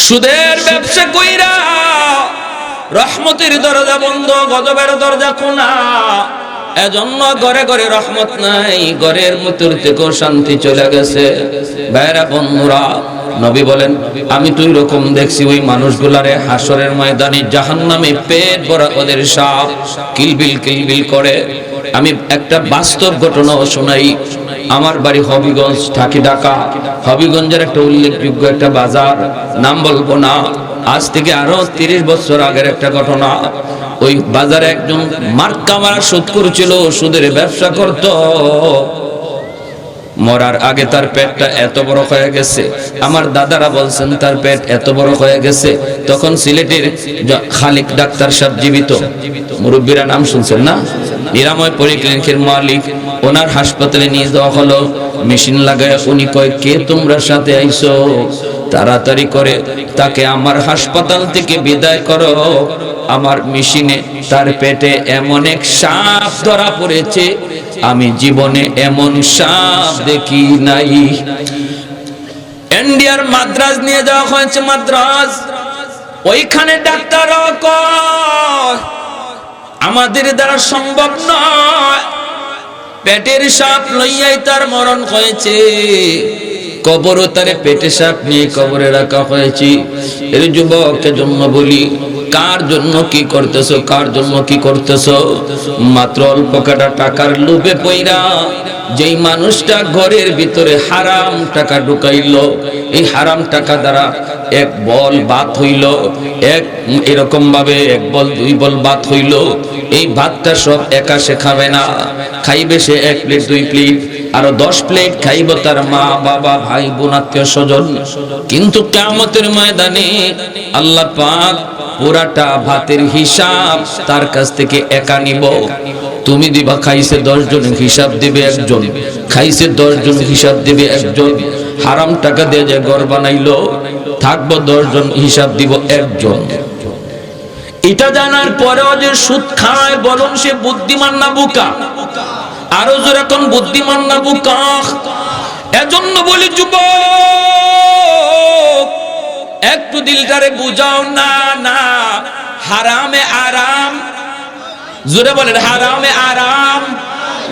সুদের ব্যবসা কইরা রহমতের দরজা বন্ধ, গজবের দরজা খোলা। এজন্য ঘরে ঘরে রহমত নাই, ঘরের মধ্যে থেকেও শান্তি চলে গেছে। ভাইরা, বন্ধুরা, নবী বলেন, আমি তুই রকম দেখছি, ওই মানুষগুলারে হাসরের ময়দানে জাহান্নামে পেট ভরা ওদের সাপ কিলবিল কিলবিল করে। আমি একটা বাস্তব ঘটনাও শোনাই। আমার বাড়ি হবিগঞ্জ ঠাকি ঢাকা। হবিগঞ্জের একটা উল্লেখযোগ্য একটা বাজার, নাম বলব না। আজ থেকে আরও তিরিশ বছর আগের একটা ঘটনা। ওই বাজারে একজন মার্কা মারা সুদ করেছিল সুদের ব্যবসা করত। মরার আগে তার পেটটা এত বড় হয়ে গেছে। আমার দাদারা বলছেন, তার পেট এত বড় হয়ে গেছে। তখন সিলেটের খালিক ডাক্তার সাহেব জীবিত। মুরব্বীরা নাম শুনছেন না? নিরাময় পরিক্লিনিকের মালিক, ওনার হাসপাতালে নিয়ে যাওয়া হলো। মেশিন লাগায় উনি কয়, কে তোমরা সাথে আইছো? তাড়াতাড়ি করে, তাকে আমার হাসপাতাল থেকে বিদায় করো। আমার মেশিনে তার পেটে এমন এক সাপ ধরা পড়েছে, আমি জীবনে এমন সাপ দেখি নাই। ইন্ডিয়ার মাদ্রাজ নিয়ে যাওয়া হয়েছে মাদ্রাজ। ওইখানে ডাক্তার কয় আমাদের দ্বারা সম্ভব নয়। পেটের সাপ লইয়াই তার মরণ হয়েছে। কবরও তারে পেটে সাপ নিয়ে কবরে রাখা হয়েছে। এর যুবককে জন্ম বলি। কার জন্য কি করতেছো? কার জন্য কি করতেছো? মাত্র অল্প কাটা টাকার লোভে পইরা যেই মানুষটা ঘরের ভিতরে হারাম টাকা ঢুকাইলো, এই হারাম টাকা দ্বারা এক বল বাত হইল, এক এরকম ভাবে এক বল, দুই বল বাত হইল। এই ভাতটা সব একা সে খাবে না। খাইবে সে এক প্লেট, দুই প্লেট, আরও দশ প্লেট খাইব তার মা, বাবা, ভাই, বোন, আত্মীয় স্বজন। কিন্তু কেমতের ময়দানে আল্লাহ পাক পুরাটা ভাতের হিসাব তার কাছ থেকে একা নিব। তুমি দিবা, খাইছে দশ জন হিসাব দিবে একজন। খাইছে দশ জন হিসাব দিবে একজন। হারাম টাকা দিয়ে যে ঘর বানাইলো, থাকব জন হিসাব দিব একজন। এটা জানার পরেও যে সুদ খায় বলুন সে বুদ্ধিমান না বুকা। আরও এখন বুদ্ধিমান না বুকা। এজন্য বলি, যুবক একটু দিলটারে বুঝাও, না না, হারামে আরাম। জুড়ে বলেন, হারামে আরাম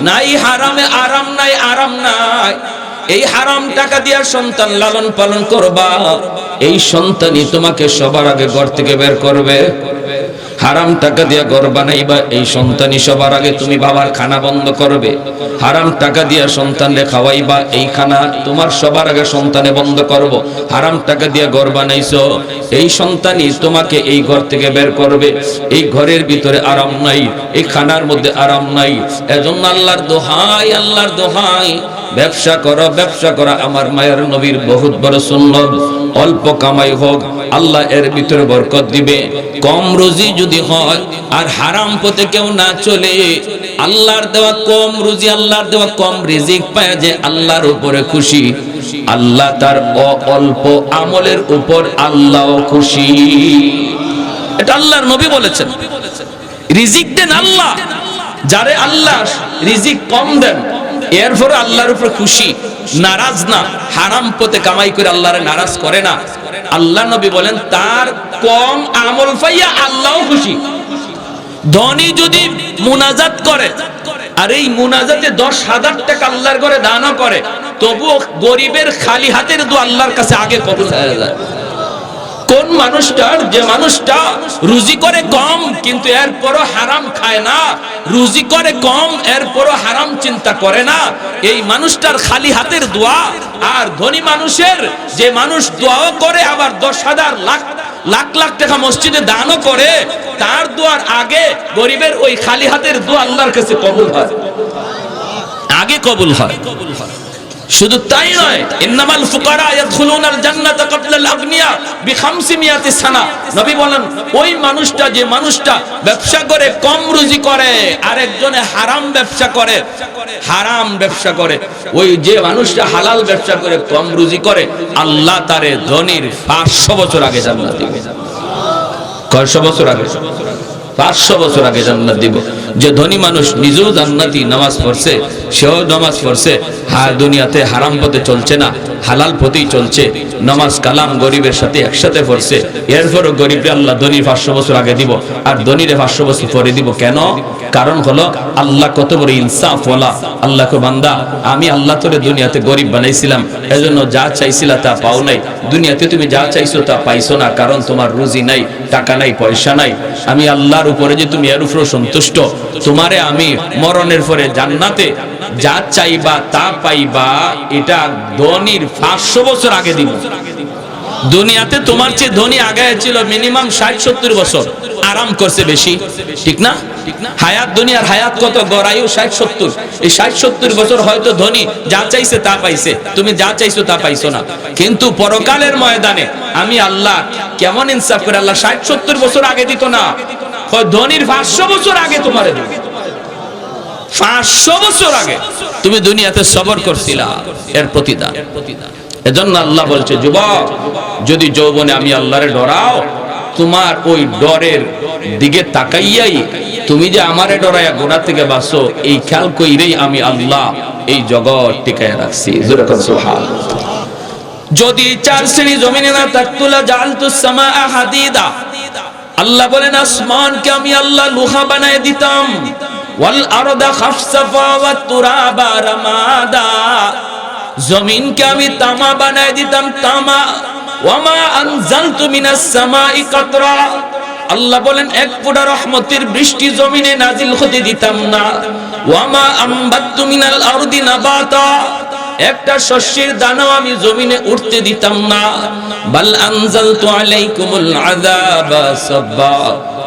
নাই, হারামে আরাম নাই আরাম নাই। এই হারাম টাকা দিয়া সন্তান লালন পালন করবা, এই সন্তানই তোমাকে সবার আগে ঘর থেকে বের করবে। হারাম টাকা দিয়া ঘর বানাইবা, এই সন্তানই সবার আগে তুমি বাবার খানা বন্ধ করবে। হারাম টাকা দিয়া সন্তানরে খাওয়াইবা, এই খানা তোমার সবার আগে সন্তানে বন্ধ করব। হারাম টাকা দিয়া ঘর বানাইছো, এই সন্তানই তোমাকে এই ঘর থেকে বের করবে। এই ঘরের ভিতরে আরাম নাই, এই খানার মধ্যে আরাম নাই। এজন্য আল্লাহর দোহাই আল্লাহর দোহাই। ব্যবসা করো, ব্যবসা করা, আমার মায়ের নবীর বহুত বড় সুন্নত। অল্প কামাই হোক, আল্লাহ এর ভিতরে বরকত দিবে। কম রুজি যদি হয়, আর হারাম পথে কেউ না চলে, আল্লাহর দেওয়া কম রুজি, আল্লাহর দেওয়া কম রিজিক পায় যে আল্লাহর উপরে খুশি। আল্লাহ তার অল্প আমলের উপর আল্লাহ খুশি। এটা আল্লাহর নবী বলেছেন। রিজিক দেন আল্লাহ। যারে আল্লাহ রিজিক কম দেন এরপরে আল্লাহর উপর খুশি, নারাজ না, হারাম পথে কামাই করে আল্লাহরে নারাজ করে না। আল্লাহ নবী বলেন, তার কম আমল পাইয়া আল্লাহও খুশি। ধনী যদি মুনাজাত করে, আর এই মুনাজাতে দশ হাজার টাকা আল্লাহর ঘরে দানও করে, তবুও গরিবের খালি হাতের দু আল্লাহর কাছে আগে কবুল হয়ে যায়। কোন মানুষটার যে মানুষটা রুজি করে কম, কিন্তু এরপরও হারাম খায় না, রুজি করে কম, এরপরও হারাম চিন্তা করে না। এই মানুষটার খালি হাতের দোয়া, আর ধনী মানুষের যে মানুষ দোয়াও করে, আবার দশ হাজার লাখ লাখ লাখ টাকা মসজিদে দানও করে, তার দোয়ার আগে গরিবের ওই খালি হাতের দোয়া আল্লাহর কাছে কবুল হয়। আগে কবুল হয়। শুধু তাই নয়, ইন্নামাল ফুকারা ইয়াদখুলুনাল জান্নাতা ক্বাবলাল আগনিয়া বিখামসি মিয়াতি সানা। নবী বলেন, ওই মানুষটা যে মানুষটা ব্যবসা করে, কম রুজি করে, আরেকজনে হারাম ব্যবসা করে, হারাম ব্যবসা করে, ওই যে মানুষটা হালাল ব্যবসা করে, কম রুজি করে, আল্লাহ তারে ধনির 500 বছর আগে জান্নাত দিবে। কয়শো বছর আগে? পাঁচশো বছর আগে জান্নাত দিব। যে ধনী মানুষ নিজেও জান্নাতি নামাজ পড়ছে, সেও নামাজ পড়ছে হ্যাঁ দুনিয়াতে হারাম পথে চলছে না, হালাল পথেই চলছে। নামাজ কালাম গরিবের সাথে একসাথে পড়ছে, এরপরও গরিবরে আল্লাহ ধনীর পাঁচশো বছর আগে দিব, আর ধনীরে পাঁচশো বছর পরে দিব কেন? কারণ হলো, আল্লাহ কত বড় ইনসাফ ওলা আল্লাহকে বান্দা, আমি আল্লাহ তোরে দুনিয়াতে গরিব বানাইছিলাম, এজন্য যা চাইছিলা তা পাও নাই। দুনিয়াতে তুমি যা চাইছো তা পাইছো না, কারণ তোমার রুজি নাই, টাকা নাই, পয়সা নাই। আমি আল্লাহর উপরে যে তুমি এর উপরে সন্তুষ্ট, তোমারে আমি মরণের পরে জান্নাতে যা চাইবা তা পাইবা, এটা ধনির পাঁচশো বছর আগে দিব। দুনিয়াতে তোমার চেয়ে ধনী আগায় ছিল মিনিমাম ষাট সত্তর বছর। আরাম করছে বেশি, ঠিক না? হায়াত দুনিয়ার হায়াত কত? গড়ায়ু ষাট সত্তর। এই ষাট সত্তর বছর হয়তো ধনী যা চাইছে তা পাইছে, তুমি যা চাইছো তা পাইছো না। কিন্তু পরকালের ময়দানে আমি আল্লাহ কেমন ইনসাফ করে আল্লাহ ষাট সত্তর বছর আগে দিত না। ধনীর পাঁচশো বছর আগে তোমার পাঁচশো বছর আগে তুমি দুনিয়াতে সবর করছিলা, এর প্রতিদান। এজন্য আল্লাহ বলছে, যুবক, যদি যৌবনে আমি আল্লাহরে ডরাও, তোমার ওই ডরের দিকে তাকাইয়াই তুমি যে আমারে ডরাইয়া গোনা থেকে বাসো এই খেয়াল কইরেই আমি আল্লাহ এই জগৎ টিকায় রাখছি। যদি চার শ্রেণি জমিনে না তাকতুলা জালতু সামা হাদিদা। আল্লাহ বলেন, আসমানকে আমি আল্লাহ লোহা বানায় দিতাম। জমিনকে আমি তামা বানায় দিতাম, তামা। আল্লাহ বলেন, এক ফোঁটা বৃষ্টি জমিনে নাজিল হতে দিতাম না। ওয়ামা আম্বাত্তু মিনাল একটা শস্যের দানাও আমি জমিনে উঠতে দিতাম না। বাল আনজালতু আলাইকুমুল আযাবা সাব্বা।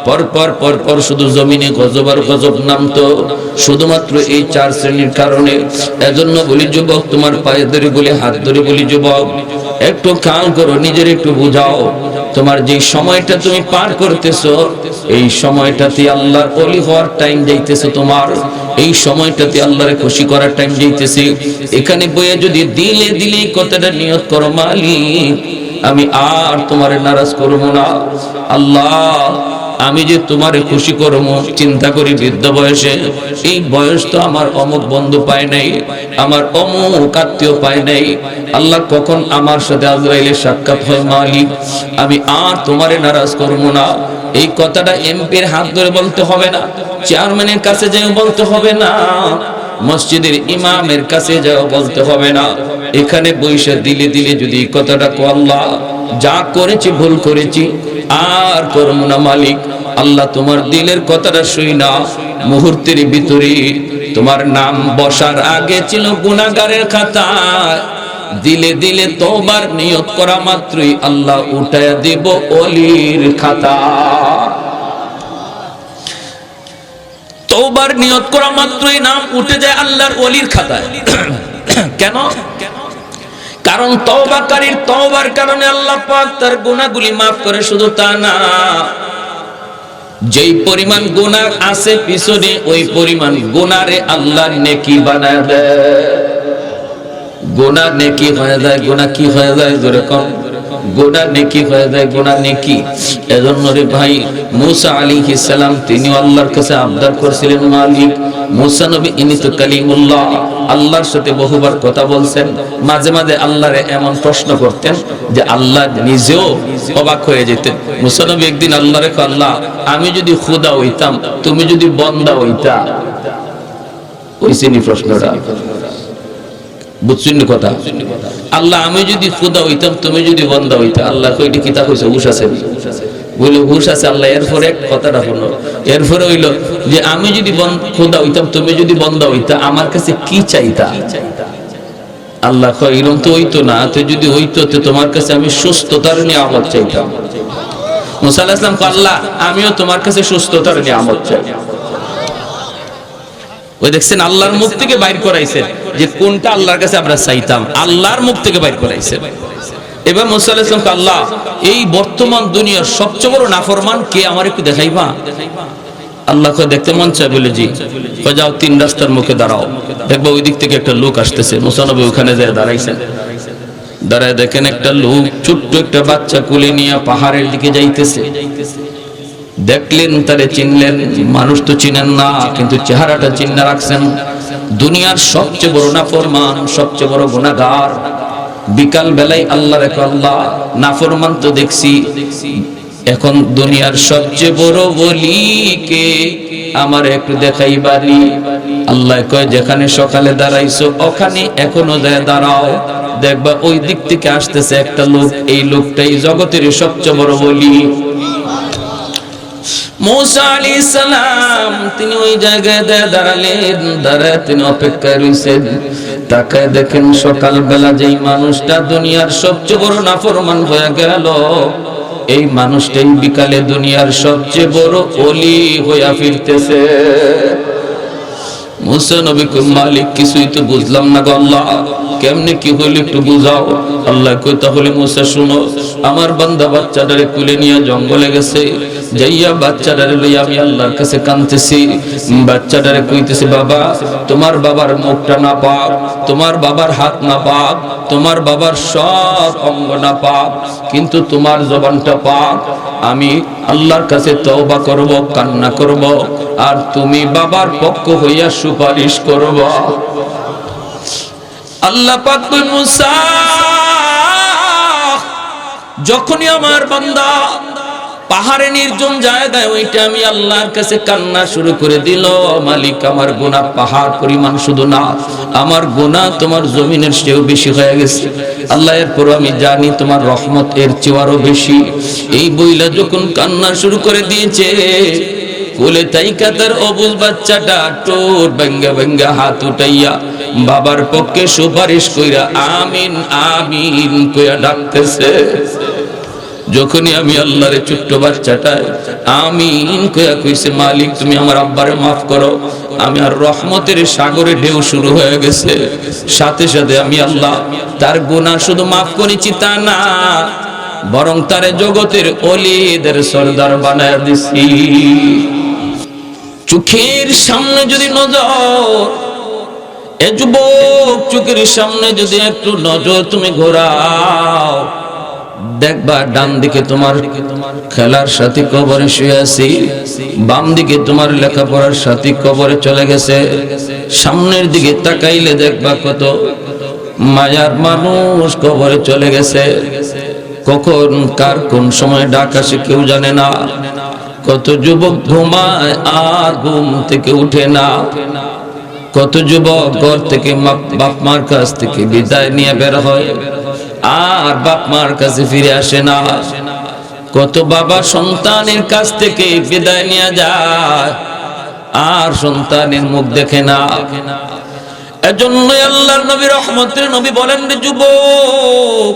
পরপর পরপর পর পর শুধু জমিনে গজব আর গজব নামতো। শুধুমাত্র এই চার শ্রেণির কারণে। এজন্য বলি, যুবক, তোমার পায়ে ধরে বলি, হাত ধরে বলি, যুবক। একটু খেয়াল করো, নিজের একটু বুঝাও। তোমার যে সময়টা তুমি পার করতেছো, এই সময়টাতে আল্লাহর অলি হওয়ার টাইম যাইতেছে তোমার। এই সময়টাতে আল্লাহরে খুশি করার টাইম যাইতেছে। এখানে বইয়ে যদি দিলে দিলে কথাটা নিয়ত করো মালিক, আমি আর তোমারে নারাজ করব না। আল্লাহ আমি যে তোমারে খুশি করব, চিন্তা করি বৃদ্ধ বয়সে। এই বয়স তো আমার অমুক বন্ধু পায় নাই, আমার অমুক আত্মীয় পায় নাই। আল্লাহ কখন আমার সাথে আজরাইলের সাক্ষাৎ হয় মালিক? আমি আর তোমারে নারাজ করব না। এই কথাটা এমপির হাত ধরে বলতে হবে না, চেয়ারম্যানের কাছে যে বলতে হবে না। মসজিদের ইমামের কাছে যাও, বলতে হবে না। এখানে বৈশা দিলে দিলে যদি কথাটা কো আল্লাহ, যা করেছি ভুল করেছি, আর করব না মালিক। আল্লাহ তোমার দিলের কথাটা শুই না। মুহূর্তের ভিতরে তোমার নাম বসার আগে ছিল গুনাগারের খাতায় দিলে দিলে তোমার নিয়ত করা মাত্রই আল্লাহ উঠায় দেব অলির খাতা। তৌবার নিয়ত করা মাত্রই নাম উঠে যায় আল্লাহর অলির খাতায়। কেন? কারণ তওবাকারীর তওবার কারণে আল্লাহ পাক তার গুনাহগুলি maaf করে, শুধু তা না, যেই পরিমাণ গুনাহ আছে পিছনে, ওই পরিমাণ গুনারে আল্লাহ নেকি বানায় দেয়। গুনাহ নেকি হয়ে যায়, গুনাহ কি হয়ে যায়, জোরে কম গোনা নেকি হয়ে যায়, গোনা নেকি। এজন্য রে ভাই, মুসা আলাইহিস সালাম তিনি আল্লাহর কাছে আবদার করেছিলেন, মালিক। মুসা নবী ইনি তো কালিমুল্লাহ, আল্লাহর সাথে বহুবার কথা বলছেন। মাঝে মাঝে আল্লাহরে এমন প্রশ্ন করতেন যে আল্লাহ নিজেও অবাক হয়ে যেতেন। মুসা নবী একদিন আল্লাহরে আল্লাহ, আমি যদি খুদা হইতাম, তুমি যদি বন্দা হইতা? ওইসিনি প্রশ্নটা। বুঝছেন কথা? আল্লাহ, আমি যদি খুদা হইতাম, তুমি যদি বন্দা হইতা, আল্লাহ কইটি কিতাব হইছে হুশ আছে। বইল, হুশ আছে আল্লাহ। এরপরে এক কথাটা হলো, এরপরে হইল যে, আমি যদি খুদা হইতাম, তুমি যদি বন্দা হইতা, আমার কাছে কি চাইতা? আল্লাহ কয় এরকম তো হইতো না। তো যদি হইতো, তো তোমার কাছে আমি সুস্থতার নিয়ে নিয়ামত চাইতাম। মুসা আলাইহিস সালাম আল্লাহ, আমিও তোমার কাছে সুস্থতার নিয়ে নিয়ামত চাই। ওই দেখছেন আল্লাহর মুখ থেকে বাইর করাইছেন যে কোনটা আল্লাহর কাছে আমরা চাইতাম। আল্লাহর মুখ থেকে বাইর করাইছেন এবার মুসা আলাইহিস আল্লাহ, এই বর্তমান দুনিয়ার সবচেয়ে বড় নাফরমান কে আমার একটু দেখাইবা? আল্লাহ দেখতে মন চায় বলে জি। যাও তিন রাস্তার মুখে দাঁড়াও। দেখব ওই দিক থেকে একটা লোক আসতেছে। মুসানবী ওখানে যায় দাঁড়াইছেন। দাঁড়ায় দেখেন একটা লোক ছোট্ট একটা বাচ্চা কুলে নিয়ে পাহাড়ের দিকে যাইতেছে। দেখলেন, তারে চিনলেন। মানুষ তো চিনেন না, কিন্তু চেহারাটা চিহ্ন রাখছেন। দুনিয়ার সবচেয়ে বড় নাফরমান, সবচেয়ে বড় গুণাগার বিকাল বেলায় আল্লাহ রেখো আল্লাহ, নাফরমান তো দেখছি। এখন দুনিয়ার সবচেয়ে বড় বলিকে আমার একটু দেখাই বাড়ি। আল্লাহ কয়, যেখানে সকালে দাঁড়াইছো, ওখানে এখনও যায় দাঁড়াও। দেখবা ওই দিক থেকে আসতেছে একটা লোক, এই লোকটাই জগতের সবচেয়ে বড় বলি মৌসা আলী তিনি ওই জায়গায় দাঁড়ালেন দাঁড়ায় তিনি অপেক্ষায় রয়েছেন তাকায় দেখেন সকাল বেলা যেই মানুষটা দুনিয়ার সবচেয়ে বড় নাফরমান হয়ে গেল এই মানুষটাই বিকালে দুনিয়ার সবচেয়ে বড় অলি হইয়া ফিরতেছে মুসা নবী মালিক কিছুই তো বুঝলাম না গো আল্লাহ কেমনে কি হইল একটু বুঝাও। আল্লাহ কই, তাহলে মুসা, শুনো, আমার বান্দা বাচ্চাটারে কুলে নিয়ে জঙ্গলে গেছে, যাইয়া বাচ্চাটারে লইয়া আমি আল্লাহর কাছে কাঁদতেছি। বাচ্চাটারে কইতেছি, বাবা, তোমার বাবার মুখটা না পাক, তোমার বাবার হাত না পাক, তোমার বাবার সব অঙ্গ না পাক, কিন্তু তোমার জবানটা পাক। আমি আল্লাহর কাছে তওবা করব, কান্না করব, আর তুমি বাবার পক্ষ হইয়া সুপারিশ করব। আল্লাহ পাক মুসা, যখনই আমার বান্দা পাহাড়ে নির্জন জায়গায় ওইটা আমি আল্লাহর কাছে কান্না শুরু করে দিল। মালিক, আমার গুনাহ পাহাড় পরিমাণ শুধু না, আমার গুনাহ তোমার জমিনের চেয়েও বেশি হয়ে গেছে। আল্লাহ এরপর আমি জানি তোমার রহমত এর চেয়ে আরও বেশি। এই বইলা যখন কান্না শুরু করে দিয়েছে কোলে তাইকা তার অবুজ বাচ্চাটা টোর ব্যঙ্গা ব্যঙ্গা হাত উঠাইয়া বাবার পক্ষে সুপারিশ কইরা আমিন আমিন কইয়া ডাকতেছে। যখনই আমি আল্লাহরে ছোট্ট বাচ্চাটায় আমিন কইয়া কইছে, মালিক, তুমি আমার আব্বারে মাফ করো, আমি আর রহমতের সাগরে ঢেউ শুরু হয়ে গেছে। সাথে সাথে আমি আল্লাহ তার গুনাহ শুধু মাফ করেছি তা না, বরং তারে জগতের অলিদের সর্দার বানায় দিছি। চোখের সামনে যদি নজর, এ যুবক চোখের সামনে যদি একটু নজর তুমি ঘোরাও, দেখবা ডান দিকে তোমার খেলার সাথী কবরে শুয়ে আছি বাম দিকে তোমার লেখাপড়ার সাথী কবরে চলে গেছে, সামনের দিকে তাকাইলে দেখবা কত মায়ার মানুষ কবরে চলে গেছে। কখন, কার কোন সময় ডাক আসে কেউ জানে না। কত যুবক ঘুমায় আর ঘুম থেকে উঠে না। কত যুবক ঘর থেকে বাপ মার কাছ থেকে বিদায় নিয়ে বের হয় আর বাপ মার কাছে ফিরে আসে না। কত বাবা সন্তানের কাছ থেকে বিদায় নিয়ে যায় আর সন্তানের মুখ দেখে না। এজন্যই আল্লাহর নবী রহমতের নবী বলেন যুবক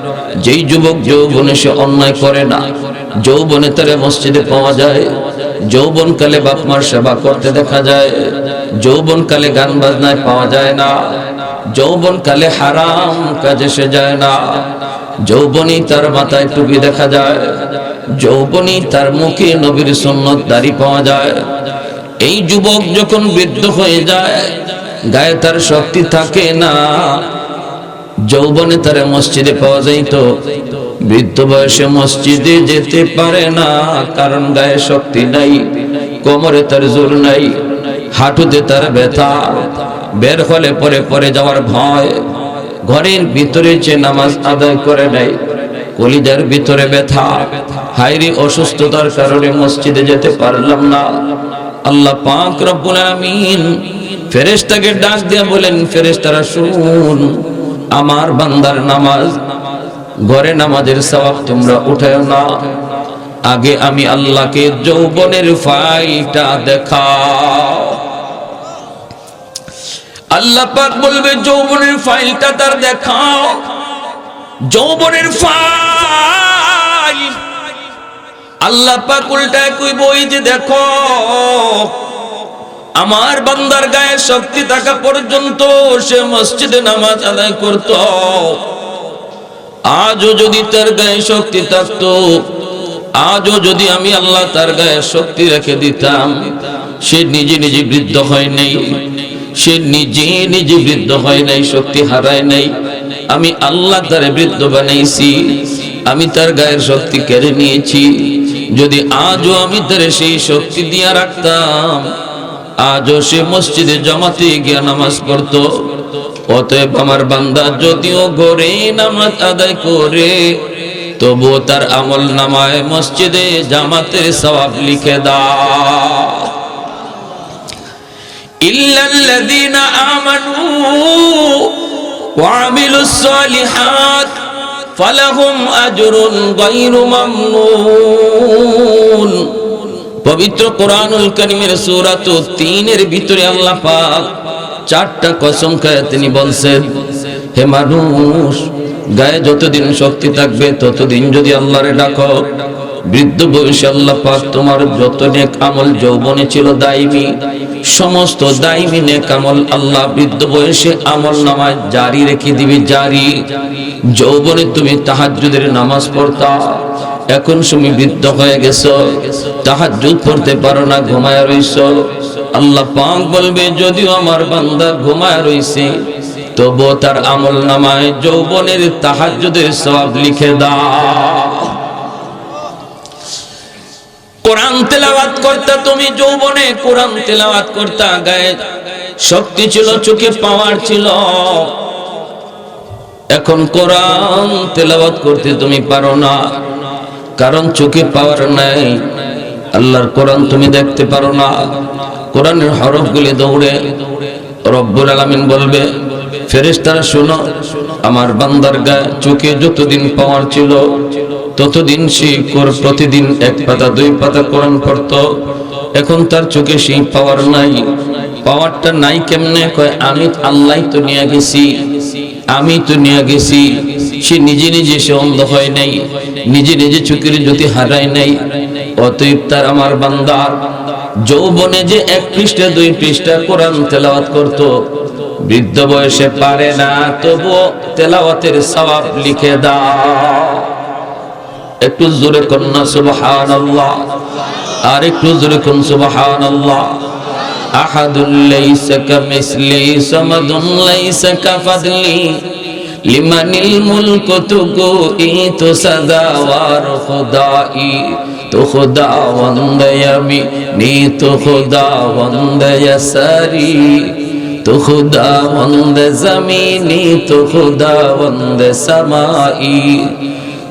যেই যুবক যৌবনে সে অন্যায় করে না, যৌবনে তারে মসজিদে পাওয়া যায় যৌবন কালে বাপ সেবা করতে দেখা যায় যৌবন কালে গান বাজনায় পাওয়া যায় না যৌবন কালে হারাম কাজে সে যায় না যৌবনী তার মাথায় টুপি দেখা যায় যৌবনী তার মুখে নবীর সুন্নত দাড়ি পাওয়া যায়। এই যুবক যখন বৃদ্ধ হয়ে যায়, গায়ে তার শক্তি থাকে না যৌবনে তারা মসজিদে পাওয়া যাইত। বৃদ্ধ বয়সে মসজিদে যেতে পারে না, কারণ গায়ে শক্তি নাই, কোমরে তার জোর নাই, হাঁটুতে তার ব্যথা। বের হলে পরে পরে যাওয়ার ভয়। ঘরের ভিতরে যে নামাজ আদায় করে নাই কলিজার ভিতরে ব্যথা। হাইরি অসুস্থতার কারণে মসজিদে যেতে পারলাম না। আল্লাহ পাক রব্বুল আমিন ফেরেশতাকে ডাক দিয়ে বলেন, ফেরেশতারা শুন আমার বান্দার নামাজ, ঘরে নামাজের সওয়াব তোমরা উঠাও না। আগে আমি আল্লাহকে যৌবনের ফাইলটা দেখাও। আল্লাহ পাক বলবে, যৌবনের ফাইলটা তার দেখাও। যৌবনের ফাইল। আল্লাহ পাক উল্টায় কই বই যে দেখো আমার বান্দার গায়ে শক্তি থাকা পর্যন্ত সে মসজিদে নামাজ আদায় করত। আজও যদি তার গায়ে শক্তি থাকতো, আজও যদি আমি আল্লাহ তার গায়ে শক্তি রেখে দিতাম, সে নিজে নিজে বৃদ্ধ হয় নাই, সে নিজে নিজে বৃদ্ধ হয় নাই, শক্তি হারায় নাই। আমি আল্লাহ তারে বৃদ্ধ বানাইছি, আমি তার গায়ের শক্তি কেড়ে নিয়েছি। যদি আজও আমি তারে সেই শক্তি দিয়া রাখতাম আজও সে মসজিদে জমাতে গিয়া নামাজ পড়তো। অতএব আমার বান্দা, যদিও গড়ে নামাজ আদায় করে, তবুও তার আমল নামায় মসজিদে জামাতের সওয়াব লিখে দাও। ইল্লাল্লাযীনা আমানু ওয়ামিলুস সালিহাত, ফালাহুম আজরুন গায়রু মামনুন। পবিত্র কোরআনুল কারীমের সূরা তো 3 এর ভিতরে আল্লাহ পাক চারটা কসম খায় তিনি বলছেন, হে মানুষ, গায়ে যতদিন শক্তি থাকবে, ততদিন যদি আল্লাহরে ডাকো, বৃদ্ধ বয়সে আল্লাহ পাক তোমার যত নেক আমল যৌবনে ছিল দাইমি সমস্ত দাইমি নেক আমল আল্লাহ বৃদ্ধ বয়সে আমল নামায় জারি রেখে দিবে, জারি। যৌবনে তুমি তাহাজ্জুদের নামাজ পড়তা এখন তুমি বৃদ্ধ হয়ে গেছো, তাহাজ্জুদ পড়তে পারো না, ঘুমায় রইছো। আল্লাহ পাক বলবে, যদিও আমার বান্দা ঘুমায় রইছে তবু তার আমল নামায় যৌবনের তাহাজ্জুদের সওয়াব লিখে দাও। কোরআন তেলাওয়াত করতে, তুমি যৌবনে কোরআন তেলাওয়াত করতে, গায়ে শক্তি ছিল, চোখে পাওয়ার ছিল। এখন কোরআন তেলাওয়াত করতে তুমি পারো না। কারণ চোখে পাওয়ার নাই। আল্লাহর কোরআন তুমি দেখতে পারো না। কোরআনের হরফগুলি দৌড়ে রব্বুল আলামিন বলবে, ফেরেশতারা শোনো, আমার বান্দার গায়ে চোখে যতদিন পাওয়ার ছিল, ততদিন সে কর- প্রতিদিন এক পাতা, দুই পাতা কোরআন পড়তো। এখন তার চোখে সেই পাওয়ার নাই। পাওয়ারটা নাই কেমনে? কয়, আমি আল্লাহ তো নিয়ে গেছি। আমি তো নিয়ে গেছি। সে নিজে নিজে সে অন্ধ হয় নাই। নিজে নিজে চোখের জ্যোতি হারায় নাই। অতএব তার আমার বান্দার যৌবনে যে এক পৃষ্ঠা, দুই পৃষ্ঠা কোরআন তেলাওয়াত করত, বৃদ্ধ বয়সে পারে না, তবুও তেলাওয়াতের সওয়াব লিখে দাও। একটু জোরে কন্যা সুবহান আল্লাহ আর একটু জোরে কোন আহাদুল লাইসা কামিসলি, সামাদুন লাইসা কাফাদলি, লিমানিল মুলকু তুকু ইতু সদাওয়ার খুদাই, তো খুদাওয়ান্দ ইয়ামি, নি তো খুদাওয়ান্দ ইয়াসারি, তো খুদাওয়ান্দ জমিনি, তো খুদাওয়ান্দ সামাই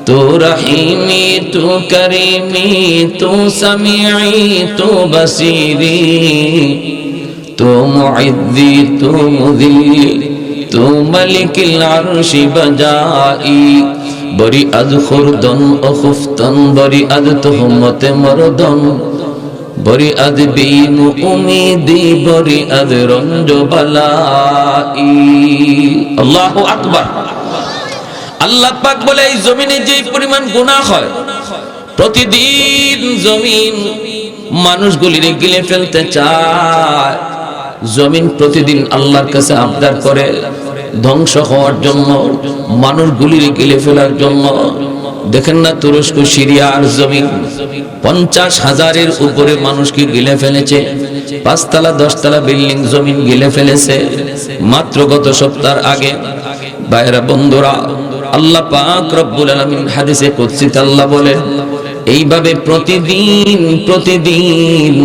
تو رحیمی تو کریمی تو سمیعی تو بصیری تو معدی تو مذلی تو ملک العرش بجائی بری از خردن و خفتن بری از تهمت مردن بری از بیم امیدی بری از رنج بلائی اللہ اکبر আল্লাহ পাক বলে, এই জমিনে যে পরিমাণ গুনাহ হয়, প্রতিদিন জমিন মানুষগুলিরে গিলে ফেলতে চায়। জমিন প্রতিদিন আল্লাহর কাছে আবদার করে, ধ্বংস হওয়ার জন্য মানুষগুলিরে গিলে ফেলার জন্য। দেখেন না তুরস্ক, সিরিয়ার জমিন, পঞ্চাশ হাজারের উপরে মানুষকে গিলে ফেলেছে, পাঁচতলা, দশতলা বিল্ডিং জমিন গিলে ফেলেছে। মাত্র গত সপ্তাহ আগে বাইরা বন্ধুরা আল্লাহ পাক রব্বুল আলামিন হাদিসে কুদসিতে আল্লাহ বলেন, এইভাবে প্রতিদিন প্রতিদিন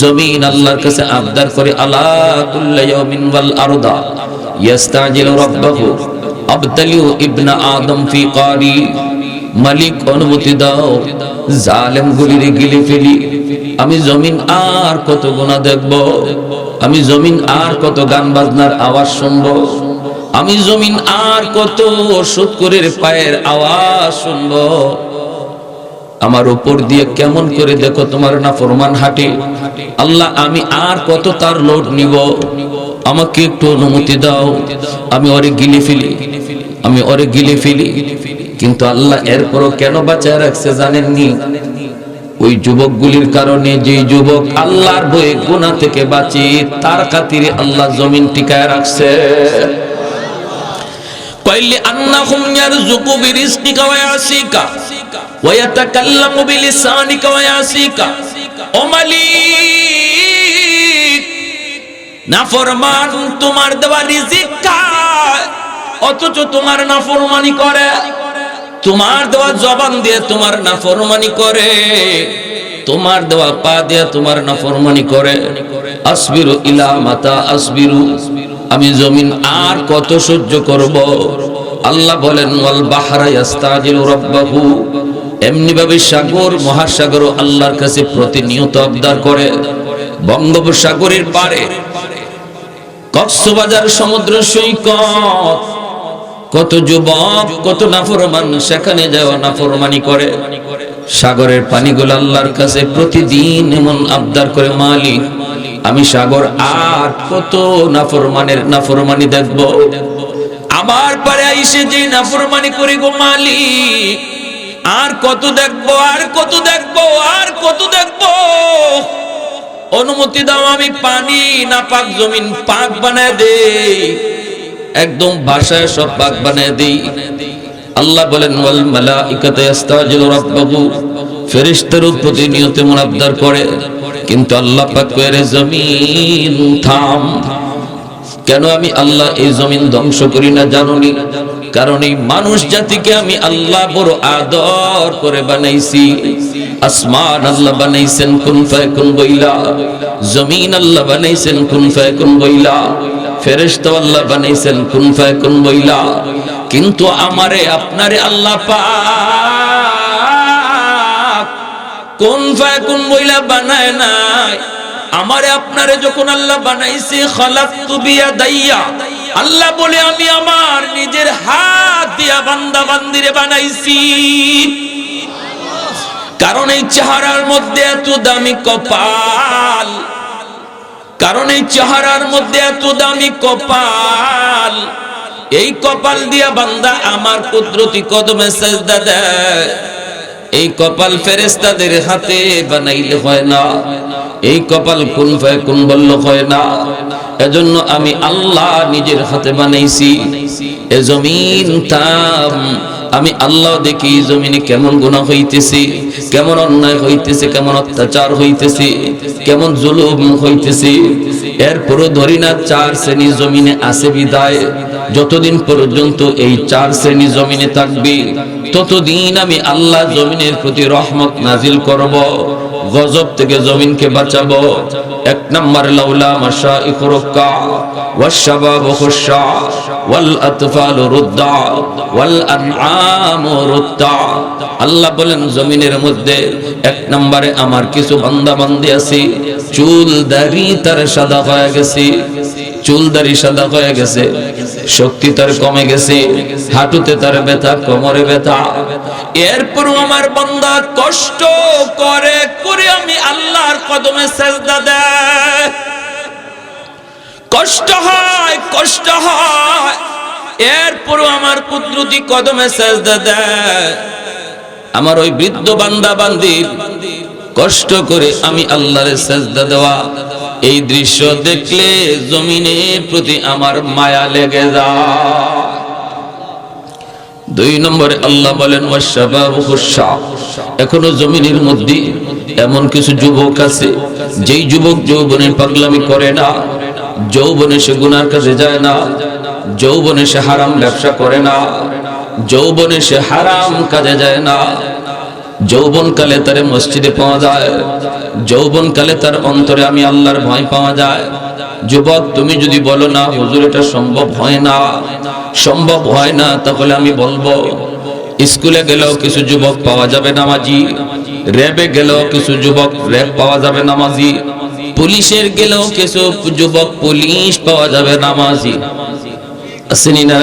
জমিন আল্লাহর কাছে আবদার করে আলা কুল্লা ইয়াউমিন ওয়াল আরদা, ইয়াস্তাজিলু রাব্বাহু আবতালিউ ইবনা আদম ফি কারি মালিক অনুমতি দাও জালেম গুলিরে গিলে ফেলি, আমি জমিন আর কত গুনাহ দেখব, আমি জমিন আর কত গান বাজনার আওয়াজ শুনব আমি জমিন আর কত শুক্রের পায়ের আওয়াজ শুনব। আমার উপর দিয়ে কেমন করে দেখো তোমার না ফরমান হাঁটে। আল্লাহ, আমি আর কত তার লোড নিব। আমাকে একটু অনুমতি দাও। আমি ওরে গিলে ফেলি। আমি ওরে গিলে ফেলি। কিন্তু আল্লাহ এরপরও কেন বাঁচায় রাখছে জানেননি? ওই যুবকগুলির কারণে যে যুবক আল্লাহর বয়ে গুনাহ থেকে বাঁচি, তার খাতিরে আল্লাহ জমিন টিকায় রাখছে। কইলি আন্নাহুম ইয়ারযুকু বিরিজকিকা ওয়া ইয়াসিকা ওয়া ইয়াতাকাল্লামু বিলিসানিকা ওয়া ইয়াসিকা ও মালিক অথচ তোমার নাফরমানি করে। তোমার দেওয়া জবান দিয়ে তোমার নাফরমানি করে। তোমার দেওয়া পা দিয়ে তোমার নাফরমানি করে। আসবিরু ইলা মাতা, আসবিরু। আমি জমিন আর কত সহ্য করব? আল্লাহ বলেন, ওয়াল বাহরা ইয়াস্তাজিলু রাব্বাহু। এমনি ভাবে সাগর মহাসাগর আল্লাহর কাছে প্রতিনিয়ত আবদার করে। বঙ্গোপসাগরের পারে কক্সবাজার সমুদ্র সৈকত, কত যুবক, কত নাফরমান, সেখানে যাওয়া নাফরমানি করে। সাগরের পানিগুলো আল্লাহর কাছে প্রতিদিন এমন আবদার করে, মালিক আমি সাগর আর কত নাফরমানের নাফরমানি দেখব? আমার পারে আইসে যে নাফরমানি করে গো মালিক, আর কত দেখব, আর কত দেখব, আর কত দেখব? অনুমতি দাও আমি পানি না পাক জমিন পাক বানায় দেই, একদম ভাষায় সব পাক বানায় দেই। আল্লাহ বলেন, ওয়াল মালাইকাতু ইস্তাজিলু রাব্বাহু ফেরেশতারও প্রতিনিয়ত এমন আবদার করে। কিন্তু আল্লাহ পাক কয়ে জমিন থাম। কেন আমি আল্লাহ এই জমিন ধ্বংস করি না জানুনি? কারণ এই মানুষ জাতিকে আমি আল্লাহ বড় আদর করে বানাইছি। আসমান আল্লাহ বানাইছেন, কুন ফায়াকুন বইলা জমিন আল্লাহ বানাইছেন, কুন ফায়াকুন বইলা ফেরেশতা আল্লাহ বানাইছেন, কুন ফায়াকুন বইলা কিন্তু আমারে, আপনারে আল্লাহ পাক কোন ফায়াকুন বইলা বানায় নাই? আমারে আপনারে যখন আল্লাহ বানাইছে, খালাকতু বিয়াদাইয়া। আল্লাহ বলে, আমি আমার নিজের হাত দিয়া বান্দা বান্দিরে বানাইছি। কারণ এই চেহারার মধ্যে এত দামি কপাল। কারণ এই চেহারার মধ্যে এত দামি কপাল। এই কপাল দিয়া বান্দা আমার কুদরতি কদমে সেজদা দেয়। এই কপাল ফেরেস্তাদের হাতে বানাইলে হয় না। এই কপাল কোন ফায় কোন বলল হয় না। এজন্য আমি আল্লাহ নিজের হাতে বানাইছি। এ জমিন তাম আমি আল্লাহ দেখি জমিনে কেমন গুনাহ হইতেছে, কেমন অন্যায় হইতেছে, কেমন অত্যাচার হইতেছে, কেমন জুলুম হইতেছে। এরপরও ধরি না, চার শ্রেণি জমিনে আছে বিদায়। যতদিন পর্যন্ত এই চার শ্রেণি জমিনে থাকবে, ততদিন আমি আল্লাহ জমিনের প্রতি রহমত নাজিল করব, গজব থেকে জমিনকে বাঁচাবো। এক নম্বর লাউলা মাশা ইখরুকা والشباب خشع والأطفال رضع والأنعام رضع আল্লাহ বলেন জমিনের মধ্যে এক নম্বরে আমার কিছু বান্দা বান্দি আছে চুল দাড়ি তার সাদা হয়ে গেছে চুল দাড়ি সাদা হয়ে গেছে। শক্তি তার কমে গেছে। হাঁটুতে তার ব্যথা, কোমরে ব্যথা। এরপর আমার বান্দা কষ্ট করে করে আমি আল্লাহর কদমে সেজদা দেয়। কষ্ট হয় কষ্ট হয়। এরপরও আমার কুদরতি কদমে সেজদা দেয়। আমার ওই বৃদ্ধ বান্দা বান্দির কষ্ট করে আমি আল্লাহরে সেজদা দেওয়া। এই দৃশ্য দেখলে জমিনের প্রতি আমার মায়া লেগে যায়। দুই নম্বরে আল্লাহ বলেন এখনও জমিনের মধ্যে এমন কিছু যুবক আছে, যেই যুবক যৌবনে পাগলামি করে না, যৌবনে সে গুনার কাছে যায় না, যৌবনে সে হারাম ব্যবসা করে না, যৌবনে সে হারাম কাজে যায় না। যৌবন কালে তার মসজিদে পাওয়া যায়। যৌবন কালে তার অন্তরে আমি আল্লাহর ভয় পাওয়া যায়। যুবক, তুমি যদি বলো না, হুজুর, এটা সম্ভব হয় না। সম্ভব হয় না, তাহলে আমি বলব, স্কুলে গেলেও কিছু যুবক পাওয়া যাবে নামাজি। র্যাবে গেলেও কিছু যুবক র্যাব পাওয়া যাবে নামাজি। পুলিশের গেলেও কিছু যুবক পুলিশ পাওয়া যাবে নামাজি। আসেনি না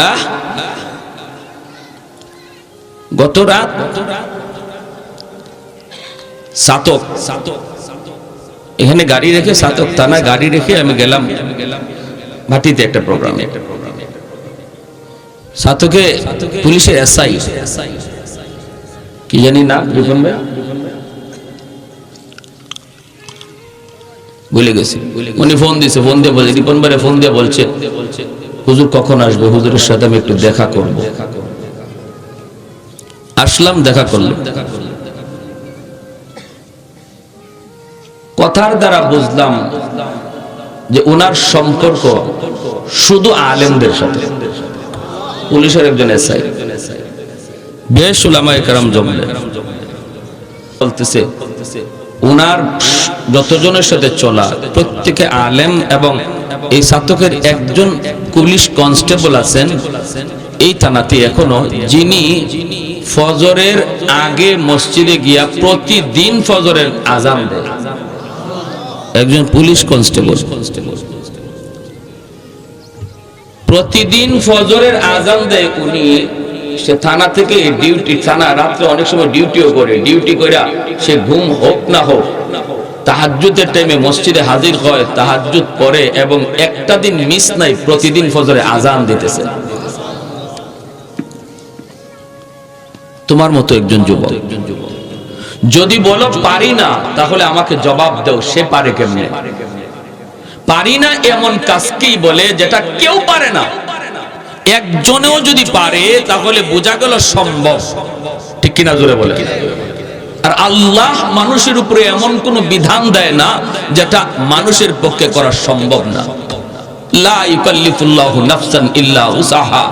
আহ! গত রাত সাতক। এখানে গাড়ি রেখে সাতক থানা গাড়ি রেখে আমি গেলাম ভাটিতে একটা প্রোগ্রাম। সাতকে পুলিশের এসআই। কি জানি না জীবন ভাই? ভুলে গেছি। উনি ফোন দিছে ফোন দিয়ে বলছে দীপন ভাই ফোন দিয়ে বলছে, হুজুর কখন আসবে? হুজুরের সাথে আমি একটু দেখা করব। আসলাম, দেখা করলাম। কথার দ্বারা বুঝলাম যে ওনার সম্পর্ক শুধু আলেমদের সাথে। পুলিশের একজন এসআই। বেশ উলামা একরাম জমলে। বলতেছে ওনার যতজনের সাথে চলা, প্রত্যেকে আলেম এবং এই সাতকের একজন পুলিশ কনস্টেবল আছেন, এই থানাতে এখনও যিনি ফজরের আগে মসজিদে গিয়া প্রতিদিন ফজরের আজান দেয়। একজন পুলিশ কনস্টেবল। প্রতিদিন ফজরের আজান দেয় উনি। সে থানা থেকে ডিউটি, থানা রাত্রে অনেক সময় ডিউটিও করে। ডিউটি করে সে ঘুম হোক না হোক, তাহাজ্জুদের টাইমে মসজিদে হাজির হয়, তাহাজ্জুদ পরে এবং একটা দিন মিস নাই, প্রতিদিন ফজরে আজান দিতেছে। তোমার মতো একজন যুবক। যদি বলো পারি না, তাহলে আমাকে জবাব দাও, সে পারে কেমনে? পারি না এমন কাজকেই বলে যেটা কেউ পারে না। একজনেও যদি পারে, তাহলে বোঝা গেল সম্ভব। ঠিক কিনা জোরে বলে? আর আল্লাহ মানুষের উপরে এমন কোন বিধান দেয় না যেটা মানুষের পক্ষে করা সম্ভব না। লা ইউকাল্লিফুল্লাহু নাফসান ইল্লা উসাহা।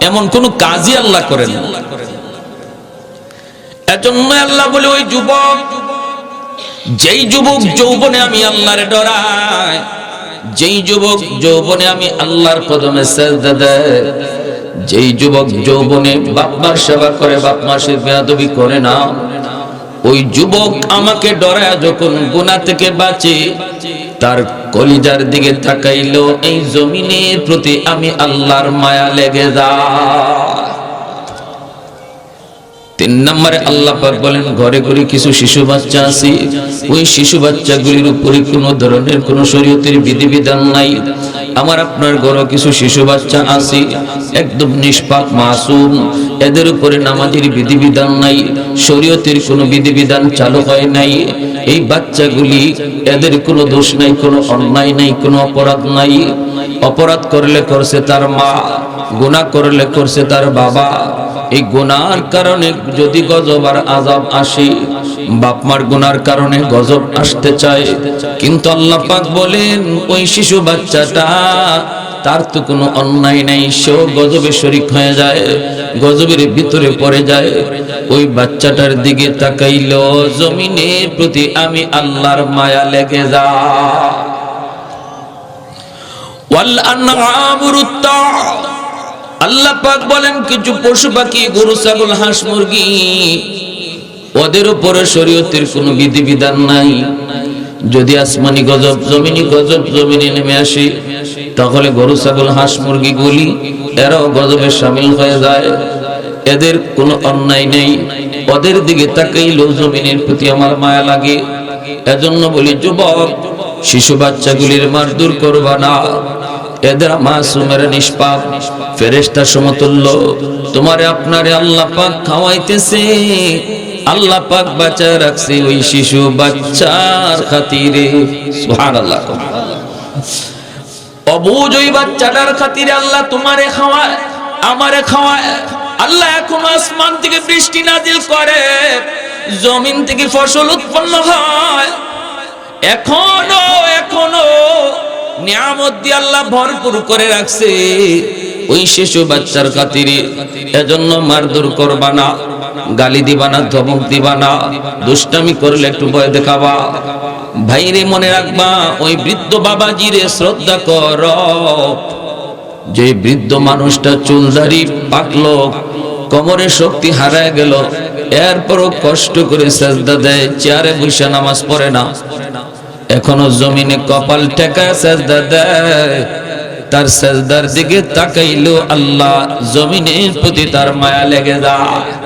এমন কোন কাজই আল্লাহ করেন না। এজন্য আল্লাহ বলে, ওই যুবক, যেই যুবক যৌবনে আমি আল্লাহরে ডরাই, যেই যুবক যৌবনে আমি আল্লাহর কদমে দেয় যেই যুবক যৌবনে বাপমার সেবা করে, বাপমার সে বেয়াদবি করে না, ওই যুবক আমাকে ডরায় যখন গুনাহ থেকে বাঁচে, তার কলিজার দিকে তাকাইলো এই জমিনের প্রতি আমি আল্লাহর মায়া লেগে যায়। তিন নম্বরে আল্লাহ পাক বলেন, ঘরে ঘরে কিছু শিশু বাচ্চা আছে। ওই শিশু বাচ্চাগুলির উপরে কোনো ধরনের কোনো শরীয়তের বিধিবিধান নাই। আমার আপনার ঘরে কিছু শিশু বাচ্চা আছে, একদম নিষ্পাক মাসুম, এদের উপরে নামাজের বিধিবিধান নাই, শরীয়তের কোনো বিধিবিধান চালু হয় নাই। এই বাচ্চাগুলি, এদের কোনো দোষ নাই, কোনো অন্যায় নাই, কোনো অপরাধ নাই। অপরাধ করলে করছে তার মা, গুনাহ করলে করছে তার বাবা। এই গুনার কারণে যদি গজব আর আজাব আসে বাপমার গুনার কারণে গজব আসতে চায়। কিন্তু আল্লাহ পাক বলেন, ওই শিশু বাচ্চাটা, তার তো কোনো অন্যায় নাই, সেও গজবে শরিক হয়ে যায়, গজবের ভিতরে পড়ে যায়। ওই বাচ্চাটার দিকে তাকাইল জমিনের প্রতি আমি আল্লাহর মায়া লেগে যা। ওয়াল আনআমুরুত্তা আল্লাহ পাক বলেন, কিছু পশু পাখি, গরু, ছাগল, হাঁস, মুরগি, ওদের উপরে শরীয়তের কোনো বিধিবিধান নাই। যদি আসমানি গজব, জমিনি গজব, জমিনে নেমে আসে, তাহলে গরু, ছাগল, হাঁস, মুরগি, গুলি, এরাও গজবে সামিল হয়ে যায়। এদের কোনো অন্যায় নেই। ওদের দিকে তাকাইলো জমিনের প্রতি আমার মায়া লাগে। এজন্য বলি, যুবক, শিশু বাচ্চাগুলির মারদুর করবা না। এদের মাসুমের নিষ্পাপ, ফেরেশতা সমতুল্য। তোমারে আপনারে আল্লাহ পাক খাওয়াইতেছে। আল্লাহ পাক বাঁচায় রাখছে ওই শিশু বাচ্চার খাতিরে। সুবহানাল্লাহ। অবুজ ওই বাচ্চাটার খাতিরে আল্লাহ তোমারে খাওয়ায়, আমারে খাওয়ায়। আল্লাহ এখন আসমান থেকে বৃষ্টি নাজিল করে, জমিন থেকে ফসল উৎপন্ন হয়। এখনও এখনও নিয়ামত দিয়ে আল্লাহ ভরপুর করে রাখছে। ওই শিশু বাচ্চার খাতিরে। এজন্য মারধর করবা না, গালি দিবা না, ধমক দিবা না, দুষ্টামি করলে একটু ভয় দেখাবা। ভাইরে মনে রাখবা, ওই বৃদ্ধ বাবাজিরে শ্রদ্ধা কর। যে বৃদ্ধ মানুষটা চুলদারি পাকলো কোমরে শক্তি হারায় গেল, এরপরও কষ্ট করে সেজদা দেয়, চেয়ারে বসে নামাজ পড়ে না। এখনও জমিনে কপাল ঠেকা সেজদা দেয়। তার সেজদার দিকে তাকাইলো আল্লাহ, জমিনের প্রতি তার মায়া লেগে যায়।